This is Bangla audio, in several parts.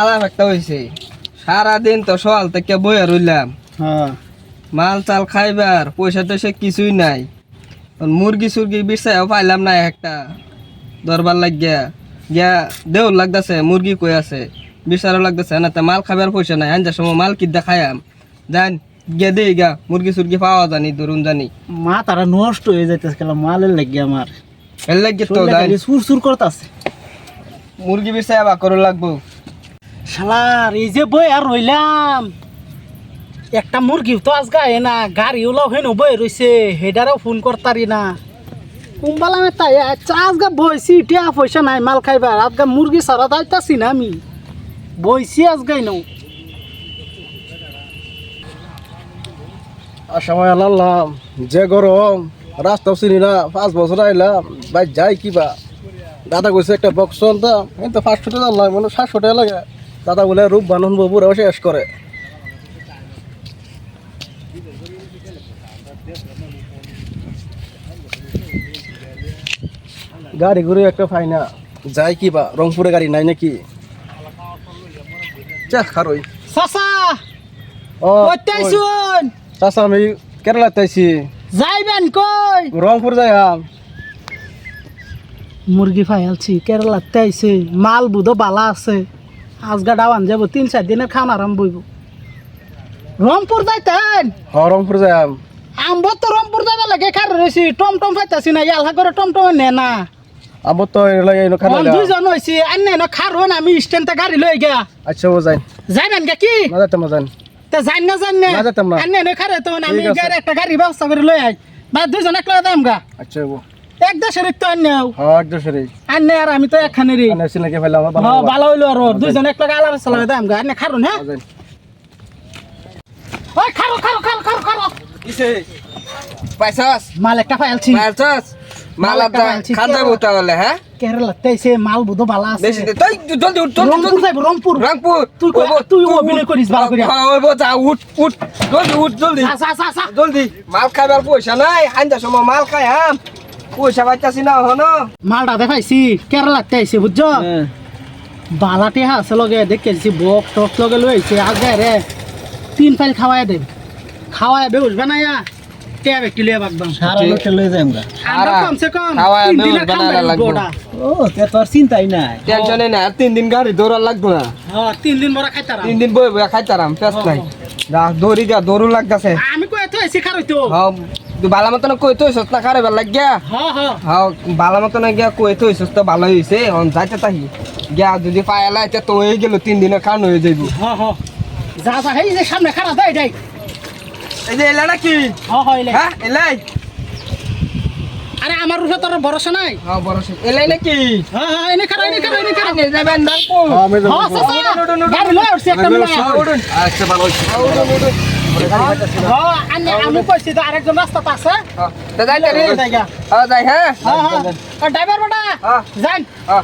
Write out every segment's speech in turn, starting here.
আলাপ একটা হয়েছে সারাদিন তো সকাল থেকে বইয়া রইলাম। হ্যাঁ। মাল চাল খাইবার পয়সা টয়সা কিছুই নাই। মুরগি সুরগি বিচাইও পাইলাম না একটা। দরবার লাগিয়া। গিয়া দেউর লাগতেছে মুরগি কই আছে? বিচারও লাগতেছে না তা মাল খাবার পয়সা নাই। আনজার সময় মাল কিদ্দা খাইয়াম। জান গিয়া দেই গা মুরগি সুরগি পাওয়া জানি ধরুন জানি। মা তারা নষ্ট হয়ে যাইতেছে গেলাম মালের লাগি আমার। এর লাগিয়ে তো সুর সুর করতেছে। মুরগি বিচাই বা করো লাগবো। শালার, এই যে বই আর রইলাম। একটা মুরগি তো আজ গায়ে না গাড়ি ওলাও হেন বই রইছে, হেডারও ফোন করতারি না। কুম্বালামে তাই আচ্ছা আজকে বইছি, টিয়া পয়সা নাই মাল খাইবার আজকে মুরগি সারা দাইতাছি না আমি। বইছি আজকে নাও। সময় আনলাম যে গরম, রাস্তাও চিনি না, পাঁচ বছর আইলাম ভাই যাই কিবা। দাদা কইছে একটা বক্স আনতাম, কিন্তু পাঁচশো টাকা আনলাম মানে সাতশো টাকা লাগে। দাদা বলে রূপ বানন বাবুরা শেষ করে। গাড়ি ঘুরে একটা পাই না। যাই কিবা রংপুরে গাড়ি নাই নাকি? খারই চাচা! ও কইতাইছুন? চাষা আমি কেরালাতে আইছি। যাইবেন কই? রংপুর যাই আম মুরগি ফাইলছি কেরালাতে আইছে মাল বুধ বালা আছে। আজগা ডাওয়ান যাব তিন চার দিনের খানা আরাম বইব রংপুর যাইতেন? হ রংপুর যাই আম আমবো তো রংপুর যাবে লাগে খার রয়েছি? টম টম পাইতাছি না ইয়ালহা করে টম টম নে না। আমার তো দুইজন হইছি আন্নে না খার হন আমি স্ট্যান্ডে গাড়ি লই গিয়া। আচ্ছা ও যাই। যাইবেন গে কি? না যেতাম না যাই তা জান না জান না। না যেতাম না। না খারে তো আমি গাড়ি একটা গাড়ি ব্যবস্থা করে লই আই। বা দুইজন একলা দাম গা। আচ্ছা ও। এক দেশের তো হ্যাঁ একদম সেরে আন্নে আর আমি তো একখানে রে আনে সিনাকে ভালো হ্যাঁ হইল আর। দুইজন এক লাগাই আলাদা চালাবে দাম গা আন্নে খারুন হ্যাঁ ওই খারো খারো খারো খারো খারো। কিসে? পাইছাস? মাল একটা ফাইলছি পাইছাস? মাল আদা হ্যাঁ? কেরালা তাইছে মাল আছে। বেশি তুই জলদি উঠ জলদি রংপুর যাইব রংপুর। রংপুর। তুই কই- তুই অভিনয় করিস ভালো করিয়া। হ্যাঁ ওই যা উঠ উঠ। জলদি উঠ জলদি। আসা আসা জলদি। মাল খাইবার পয়সা নাই। আনজার সময় মাল খাই আম পয়সা পাইতাছি না হনো মালটা দেখাইছি কেরালা তাইছে বুঝছ? বালাটি আছে লগে দেখেছি বক্স টক্স লগে লইছে আগে রে তিন ফাইল খাওয়াই দে। খাওয়াই বেউস বানায়া ট্যাব একটি লিয়ে বাগবাম সারা লোকে লই যাই আমরা। আমরা কমসে কম খাওয়ায় বেউস দিনের লাগবো। ও তে তোর চিন্তাই নাই। টেনশনে না আর তিন দিন গাড়ি দৌড়া লাগবো না। হ্যাঁ তিন দিন বড় খাইতারাম। তিন দিন বই বই খাইতারাম পেস নাই। যা দৌড়ি যা দৌড়ু লাগতাছে। আমি কই তো এসে খারই তো। হ্যাঁ তুই বালা মতন কই তো সস্তা খারে ভালো লাগিয়া? হ্যাঁ হ্যাঁ। হ্যাঁ বালা মতন গিয়া কই তো সস্তা ভালো হইছে? অন যাইতে তাহি গিয়া যদি পায়ালা এটা তো হয়ে গেল তিন দিনের খান হয়ে যাইব। হ্যাঁ হ্যাঁ। যা যা এই যে সামনে খারাপ দেয় দেয় এই যে এলা নাকি? হ্যাঁ হ্যাঁ এলে। হ্যাঁ এলাই? আরে আমার রুখে তোর ভরসা নাই? হ্যাঁ বড় এলাই নাকি? হ্যাঁ হ্যাঁ এনে খারাপ এনে খারাপ এনে খারাপ যাবেন আমি যাব। হ্যাঁ চাচা গাড়ি লয় উঠছে একটা মিলা। আচ্ছা ভালো হইছে হ্যাঁ আমি কইছি তো আরেকজন রাস্তাতে আছে। হ্যাঁ তা যাই যাই গা। হ্যাঁ যাই হ্যাঁ। হ্যাঁ হ্যাঁ। আর ড্রাইভার বেটা হ্যাঁ। হ্যাঁ।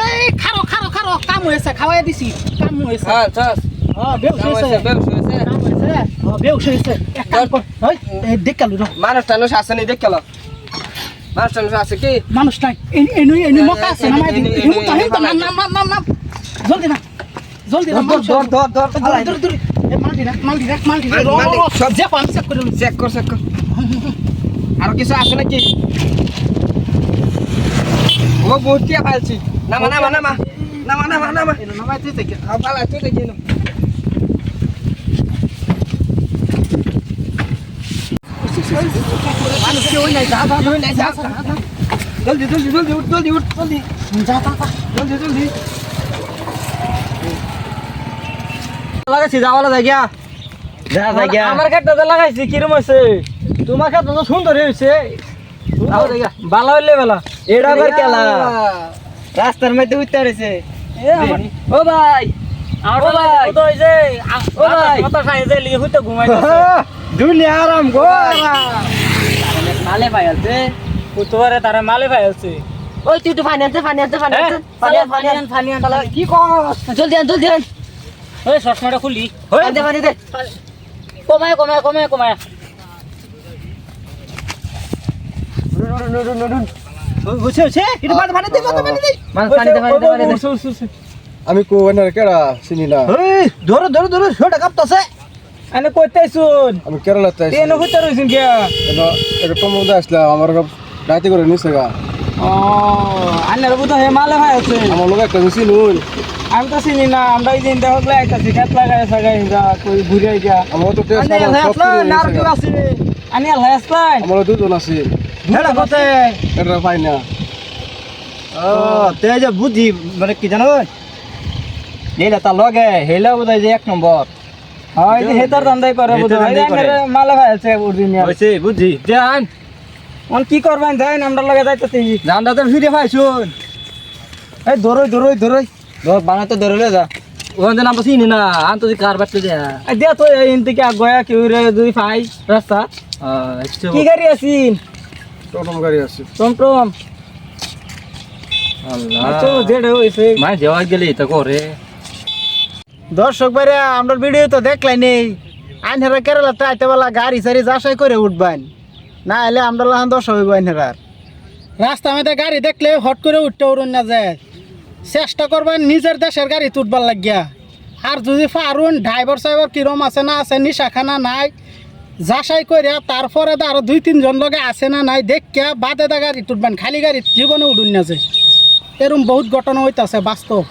এই খারো খারো খারো কাম হয়েছে খাওয়াই দিছি। কাম হয়েছে। হ্যাঁ চাস। হ্যাঁ হ্যাঁ মানুষ টানুষ আছে নি দেখ মানুষ টানুষ আছে কি? মানুষ নাই এনি এনি এনি মকা আছে না মাই দিন এনি- হিমু তা এনি- হিমু তা জলদি না। জলদি না ধর ধর ধর ধর ধর। ধর এ মাল দিনা মাল দিনা মাল দিনা মাল- মাল দিন, সব যে পান চেক করে চেক কর চেক কর। আর কিছু আছে নাকি? ও বহুতিয়া ফালছি নামা নামা নামা। নামা নামা নামা। নামাই তুই থেকে হ্যাঁ ফালা তুই যা। জলদি জলদি জলদি উঠ জলদি উঠ জলদি। যা তা জলদি জলদি। লাগাইছি যাওয়ালা যাই গিয়া। আমার ক্ষেত্রে লাগাইছি কিরম হয়েছে তোমার কাছে তো সুন্দর হইছে। ভালো হইলে বেলা। এটা আবার কেলা। রাস্তার মধ্যে উঠতে রয়েছে ও ভাই। তো হইছে? ও ভাই। কত খাই যে লিয়ে হইতে ঘুমাই দুনিয়া আরাম গো। মালে ভাই আছে। কুতুবারে তারে মালে ভাই আছে। ওই তুই একটু ফাইন্যান্সে ফাইন্যান্সে ফাইন্যান্সে ফাইন্যান্স ফাইন্যান্স কি কস? জলদি আন জলদি আন। ওই সসমটা খুলি দে পানি দে কমায় কমায় কমায় কমায় আমি কো এনার কেডা চিনি না ধরো ধরো ধরো ছোটা কাপতাছে এনে কইতে শুন আমি আইছি এনে কইতে রইছেন কে এটা এটা টমদা আসলাম আমার রাতে করে নিছে গা ও আন্নার বুঝো হে মালে ভাই আছে আমার লোক একটা মিছিল নুন আমি তো চিনি না আমরা এই দিন দেখলে আইতাছি খেত লাগাই সাগাই যা কই ঘুরে গিয়া। আমার তো টেস্ট আমার সব গা। আছে আনি আল্লাহ আসলাম আমার দুজন আছে। হেডা কতে এটা পাই না। ও তে যে বুদ্ধি মানে কি জানো? লেলা তার লগে হেলা বোধহয় যে এক নম্বর হয় যে হেতার দান্দাই করে বুঝো হেতার দান্দাই করে। মালে ভাই আছে উর্দিনিয়া হইছে বুদ্ধি। জান অন কি করবেন যাই আমরা লগে যাইতেছি। জানটা তো ফিরে পাইছুন। এই ধরই ধরই ধরই বানাতে ধরলে যা। ওখানে নাম চিনি না আন তো কার বাটতে দেয়া দিয়া তো থেকে গয়া কেউ রে দুই রাস্তা। কি গাড়ি আছে? টমটম দর্শক বাইরে আমরা ভিডিও তো দেখলাই নেই। আইনহারা কেরালাতে আইতে বেলা গাড়ি সারি যাচাই করে উঠবেন। না এলে আমরা লাহান দশ হইব আইনহারার। রাস্তা মধ্যে গাড়ি দেখলে হট করে উঠতে উড়ুন না যায়। চেষ্টা করবেন নিজের দেশের গাড়ি তুটবার লাগিয়া। আর যদি পারুন ড্রাইভার সাহেবের কিরম আছে না আছে, নিশাখানা নাই, যাচাই করে তারপরে তো আরও দুই, তিনজন লগে আছে না নাই, দেখিয়া বাদে দা গাড়ি তুটবেন, খালি গাড়ি জীবনে উঠুন না যে। এরম বহুত ঘটনা আছে বাস্তব।